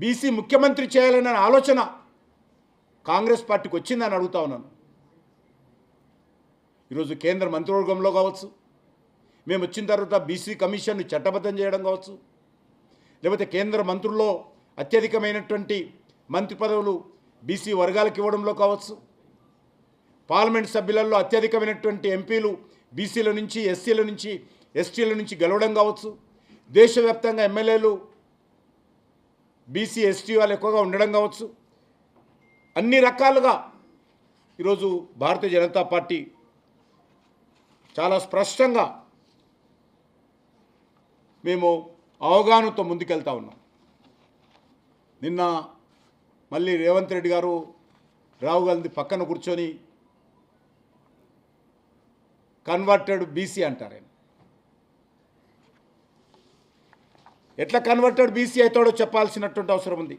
BC ముఖ్యమంత్రి చేయాలనే ఆలోచన కాంగ్రెస్ పార్టీకి వచ్చిందని అడుగుతా ఉన్నాను. ఈరోజు కేంద్ర మంత్రివర్గంలో కావచ్చు మేము వచ్చిన తర్వాత బీసీ కమిషన్ను చట్టబద్ధం చేయడం కావచ్చు లేకపోతే కేంద్ర మంత్రుల్లో అత్యధికమైనటువంటి మంత్రి పదవులు బీసీ వర్గాలకు ఇవ్వడంలో కావచ్చు పార్లమెంట్ సభ్యులలో అత్యధికమైనటువంటి ఎంపీలు బీసీల నుంచి ఎస్సీల నుంచి ఎస్టీల నుంచి గెలవడం కావచ్చు దేశవ్యాప్తంగా ఎమ్మెల్యేలు బీసీ ఎస్టీ వాళ్ళు ఎక్కువగా ఉండడం కావచ్చు. అన్ని రకాలుగా ఈరోజు భారతీయ జనతా పార్టీ చాలా స్పష్టంగా మేము అవగాహనతో ముందుకెళ్తా ఉన్నాం. నిన్న మళ్ళీ రేవంత్ రెడ్డి గారు రావు గాంధీ పక్కన కూర్చొని కన్వర్టెడ్ బీసీ అంటారు ఎట్లా కన్వర్టెడ్ బీసీ అవుతాడో చెప్పాల్సినటువంటి అవసరం ఉంది.